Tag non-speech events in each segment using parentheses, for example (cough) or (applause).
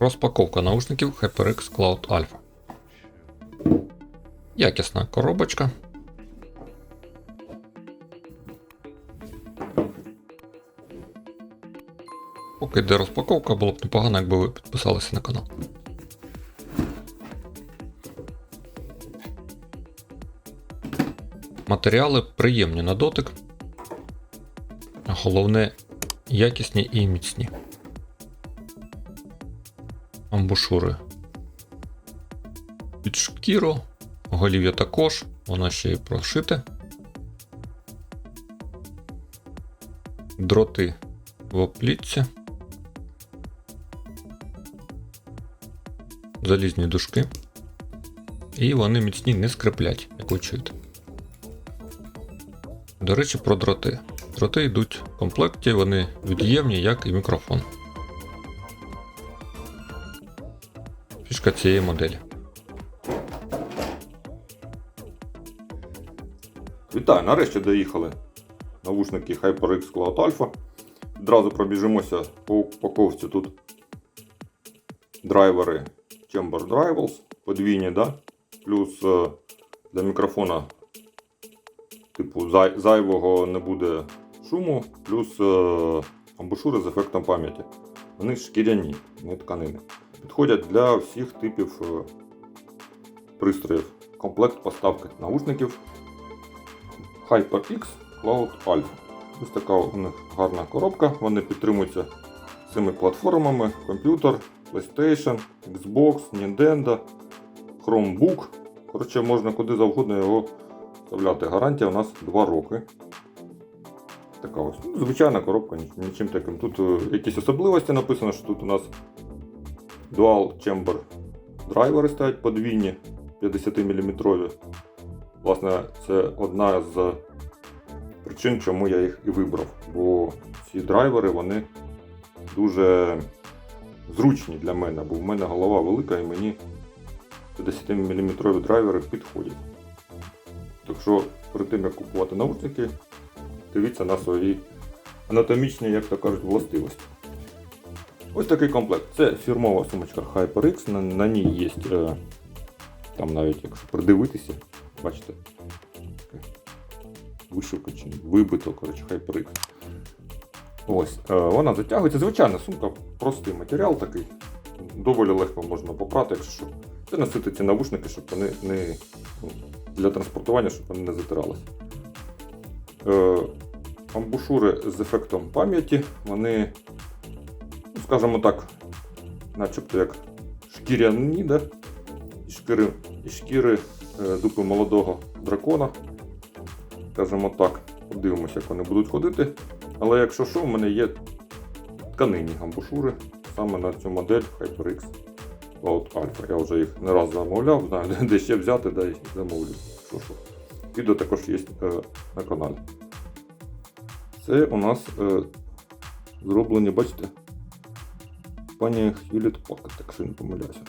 Розпаковка наушників HyperX Cloud Alpha. Якісна коробочка. Поки йде розпаковка, було б непогано, якби ви підписалися на канал. Матеріали приємні на дотик. Головне, якісні і міцні. Амбушури. Під шкіру, голів'я також, воно ще й прошите. Дроти в оплітці. Залізні дужки. І вони міцні не скриплять, як ви чуєте. До речі, про дроти. Дроти йдуть в комплекті, вони від'ємні, як і мікрофон. Фішка цієї моделі. Вітаю, нарешті доїхали навушники HyperX Cloud Alpha. Відразу пробіжимося по упаковці тут драйвери Chamber Drivers, подвійні, да? плюс е, для мікрофона типу зай- зайвого не буде шуму, плюс е, амбушури з ефектом пам'яті. Вони шкіряні, не тканини. Підходять для всіх типів е, пристроїв. Комплект поставки наушників HyperX Cloud Alpha. Ось така у них гарна коробка. Вони підтримуються цими платформами: комп'ютер, PlayStation, Xbox, Nintendo, Chromebook. Коротше, можна куди завгодно його вставляти. Гарантія у нас 2 роки. Така ось. Ну, звичайна коробка, нічим таким. Тут е, якісь особливості написано, що тут у нас Dual Chamber драйвери стоять подвійні 50 мм. Власне, це одна з причин, чому я їх і вибрав. Бо ці драйвери вони дуже зручні для мене, бо в мене голова велика і мені 50 мм драйвери підходять. Так що перед тим як купувати наушники, дивіться на свої анатомічні, як то кажуть, властивості. Ось такий комплект. Це фірмова сумочка HyperX, на, на ній є е, там навіть якщо придивитися, бачите, вишивка чи вибито, коротше, HyperX. Ось, е, вона затягується. Звичайна сумка, простий матеріал такий. Доволі легко можна попрати, якщо що. Це носити ці навушники, щоб вони не ну, для транспортування, щоб вони не затиралися. Е, амбушури з ефектом пам'яті, вони, скажімо так, начебто як шкіряні, да? і шкіри, і шкіри е, дупи молодого дракона. Скажімо так, подивимося, як вони будуть ходити. Але якщо що, в мене є тканинні гамбушури саме на цю модель HyperX Cloud Alpha. Я вже їх не раз замовляв, знаю, (laughs) де ще взяти, да і замовлю. Що, що. Відео також є е, на каналі. Це у нас е, зроблені, бачите, компанія Hewlett Packard, якщо не помиляюся.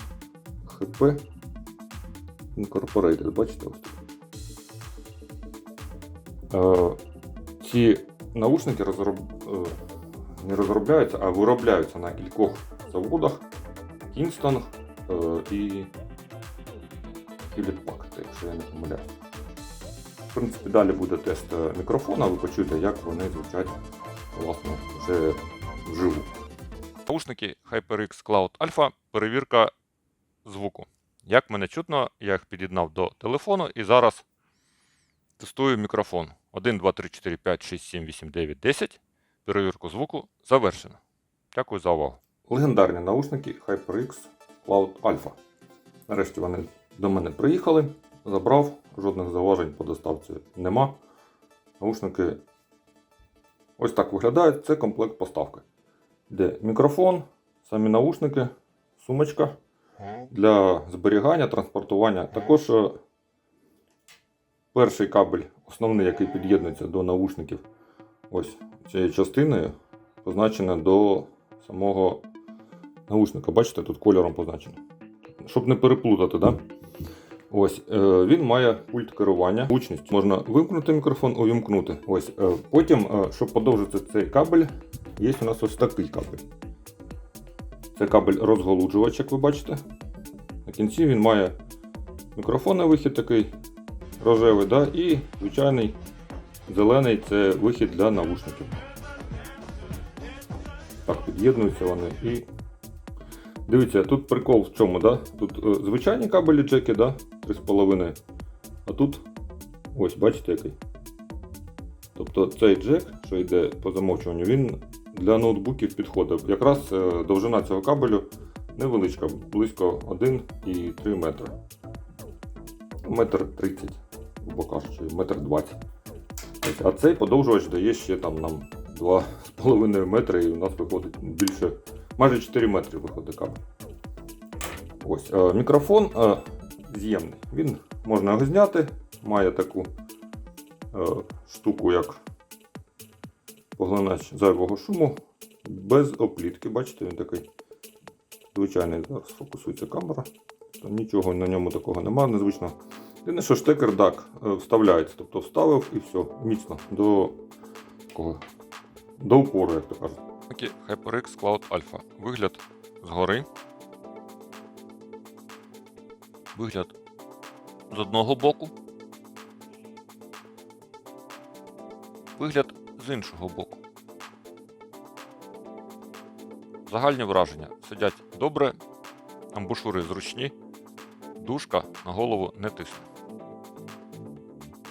HP Incorporated, бачите ось тут. Е, ці наушники розроб... е, не розробляються, а виробляються на кількох заводах Kingston е, і Hewlett Packard, якщо я не помиляюся. В принципі, далі буде тест мікрофона, ви почуєте, як вони звучать власне, вже вживу. Наушники HyperX Cloud Alpha, перевірка звуку. Як мене чутно, я їх під'єднав до телефону і зараз тестую мікрофон. 1, 2, 3, 4, 5, 6, 7, 8, 9, 10. Перевірку звуку завершено. Дякую за увагу. Легендарні наушники HyperX Cloud Alpha. Нарешті вони до мене приїхали, забрав, жодних зауважень по доставці нема. Наушники ось так виглядають. Це комплект поставки. Де мікрофон, самі наушники, сумочка для зберігання, транспортування. Також е, перший кабель, основний, який під'єднується до наушників, ось цією частиною, позначено до самого наушника. Бачите, тут кольором позначено. Щоб не переплутати, да? Ось, е, він має пульт керування, гучність. Можна вимкнути мікрофон, увімкнути. Ось, е, потім, щоб подовжити цей кабель, є у нас ось такий кабель. Це кабель розголуджувач, як ви бачите. На кінці він має мікрофонний вихід такий рожевий, да? і звичайний зелений це вихід для навушників. Так, під'єднуються вони і. Дивіться, тут прикол в чому, да? Тут е, звичайні кабелі джеки, да? 3,5. А тут ось, бачите який. Тобто цей джек, що йде по замовчуванню, він для ноутбуків підходить. Якраз е, довжина цього кабелю невеличка, близько 1,3 метра. Метр 30, грубо кажучи, метр 20. А цей подовжувач дає ще там нам 2,5 метри, і у нас виходить більше, майже 4 метри виходить кабель. Ось, е, мікрофон е, з'ємний. Він можна його зняти, має таку штуку, як поглинач зайвого шуму, без оплітки. Бачите, він такий звичайний зараз фокусується камера. Там нічого на ньому такого немає незвичного. Єдине, що штекер так е, вставляється, тобто вставив і все, міцно до такого, до упору, як то кажуть. Такі HyperX Cloud Alpha. Вигляд згори. Вигляд з одного боку. Вигляд з іншого боку. Загальні враження сидять добре, амбушури зручні, дужка на голову не тисне.